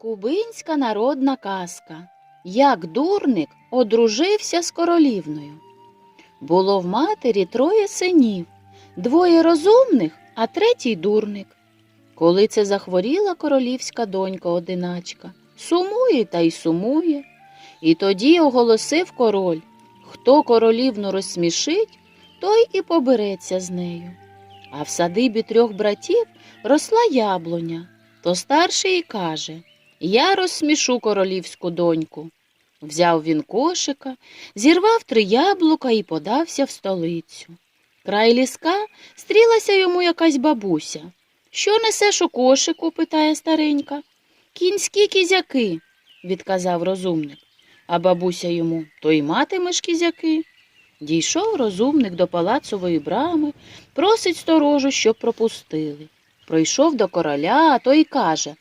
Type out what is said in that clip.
Кубинська народна казка. Як дурник одружився з королівною. Було в матері троє синів, двоє розумних, а третій дурник. Коли це захворіла королівська донька одиначка, сумує та й сумує. І тоді оголосив король хто королівну розсмішить, той і побереться з нею. А в садибі трьох братів росла яблуня, то старший і каже Я розсмішу королівську доньку. Взяв він кошика, зірвав три яблука і подався в столицю. Край ліска стрілася йому якась бабуся. Що несеш у кошику? питає старенька. Кінські кізяки, відказав розумник. А бабуся йому то й матимеш кізяки. Дійшов розумник до палацової брами, просить сторожу, щоб пропустили. Прийшов до короля, а той каже